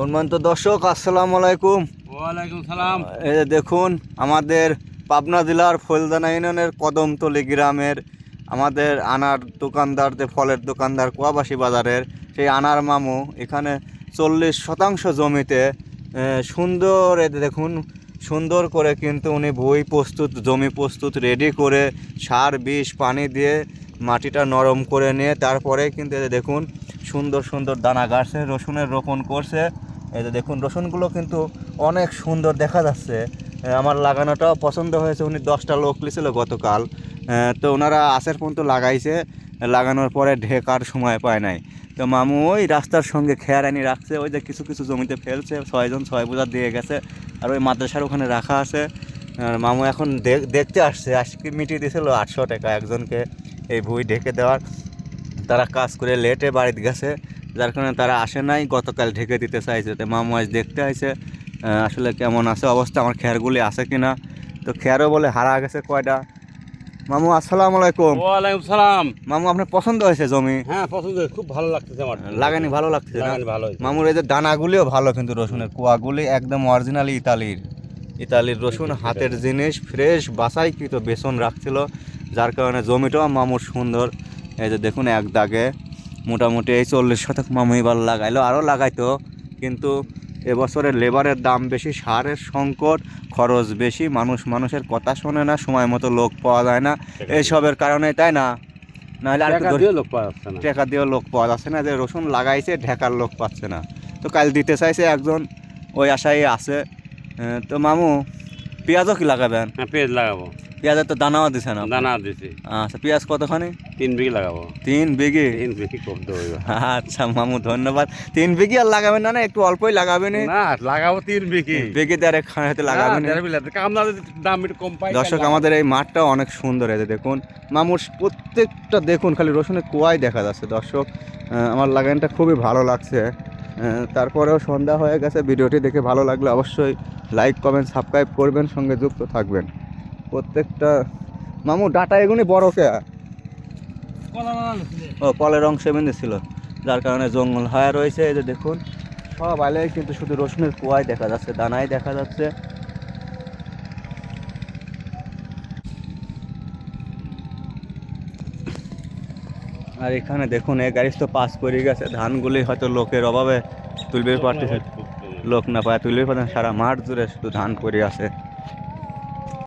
সম্মানিত দর্শক আসসালামু আলাইকুম। ওয়ালাইকুম সালাম। এই দেখুন আমাদের পাবনা জেলার ফলদানা ইউনিয়নের কদমতলি গ্রামের আমাদের আনার দোকানদার যে ফলের দোকানদার কুয়াবাসী বাজারের সেই আনার মামু এখানে চল্লিশ শতাংশ জমিতে সুন্দর যে দেখুন সুন্দর করে কিন্তু উনি বই প্রস্তুত জমি প্রস্তুত রেডি করে সার বিষ পানি দিয়ে মাটিটা নরম করে নিয়ে তারপরে কিন্তু দেখুন সুন্দর সুন্দর দানা গাছে রসুনের রোপণ করছে। এই যে দেখুন, রসুনগুলো কিন্তু অনেক সুন্দর দেখা যাচ্ছে। আমার লাগানোটাও পছন্দ হয়েছে। উনি দশটা লোক লিছিল গতকাল। তো ওনারা আসার পর্যন্ত লাগাইছে। লাগানোর পরে ঢেকার সময় পায় নাই। তো মামু ওই রাস্তার সঙ্গে খেয়ার আনি রাখছে। ওই যে কিছু কিছু জমিতে ফেলছে। ছয়জন ছয় বোঝা দিয়ে গেছে। আর ওই মাদ্রাসার ওখানে রাখা আছে। আর মামু এখন দেখ- দেখতে আসছে। আজকে মিটিয়ে দিয়েছিল আটশো টাকা একজনকে এই ভুই ঢেকে দেওয়ার। তারা কাজ করে লেটে বাড়িতে গেছে। যার কারণে তারা আসে নাই। গতকাল ঢেকে দিতে চাইছে তো মামু আজ দেখতে আইছে আসলে কেমন আছে? অবস্থা আমার খেয়ারগুলি আছে কিনা? তো খেয়ারও বলে হারা গেছে কয়টা। মামু আসসালামু আলাইকুম। ওয়ালাইকুম সালাম। মামু আপনার পছন্দ হয়েছে জমি? হ্যাঁ পছন্দ হয়েছে, খুব ভালো লাগতেছে আমার। লাগানি ভালো লাগছে না? ভালো। মামুর এই যে দানাগুলিও ভালো কিন্তু রসুনের কুয়াগুলি একদম অরিজিনালি ইতালির। ইতালির রসুন হাতের জিনিস ফ্রেশ বাসাইকৃত বেসন রাখছিল যার কারণে জমিটাও মামুর সুন্দর। এই যে দেখুন এক দাগে মোটামুটি এই চল্লিশ শতক মামু এবার লাগাইলো আরও লাগাইতো। কিন্তু এবছরের লেবারের দাম বেশি সারের সংকট খরচ বেশি মানুষ মানুষের কথা শোনে না সময় মতো লোক পাওয়া যায় না। এইসবের কারণে তাই না? নাহলে আর লোক পাওয়া যাচ্ছে না। টাকা দিয়েও লোক পাওয়া যাচ্ছে না যে রসুন লাগাইছে ঢেকার লোক পাচ্ছে না। তো কাল দিতে চাইছে একজন ওই আশায় আছে। তো মামু পেঁয়াজও কি লাগাবেন? হ্যাঁ পেঁয়াজ লাগাবো। পেঁয়াজের তো দানাও দিছে না। দানা দিছি। আচ্ছা পেঁয়াজ কতখানি? তিন বিঘি লাগাবো। তিন বিঘি? তিন বিঘি কম আচ্ছা মামু ধন্যবাদ। তিন বিঘি আর লাগাবেন না না একটু অল্পই লাগাবেন না লাগাবো তিন বিঘি। বিঘি দিয়ে আরেক খানাতে লাগাবেন দাম একটু কম পাই দর্শক আমাদের এই মাঠটা অনেক সুন্দর যে দেখুন। মামুর প্রত্যেকটা দেখুন খালি রসুনের কুয়াই দেখা যাচ্ছে। দর্শক আমার লাগানটা খুবই ভালো লাগছে। তারপরেও সন্ধ্যা হয়ে গেছে। ভিডিওটি দেখে ভালো লাগলে অবশ্যই লাইক কমেন্ট সাবস্ক্রাইব করবেন সঙ্গে যুক্ত থাকবেন। প্রত্যেকটা মামু ডাটা এগুনি বড় কে? ও কলের অংশে বেঁধে ছিল যার কারণে জঙ্গল হয়ে রয়েছে এই যে দেখুন। সব আলে কিন্তু শুধু রসুনের কুয়াই দেখা যাচ্ছে দানাই দেখা যাচ্ছে। আর এখানে দেখুন এই গাড়ি তো পাস করে গেছে ধানগুলি হয়তো লোকের অভাবে তুলবে পারতেছে। লোক না পায় তুলবে পারে সারা মাঠ জুড়ে শুধু ধান পড়ে আছে।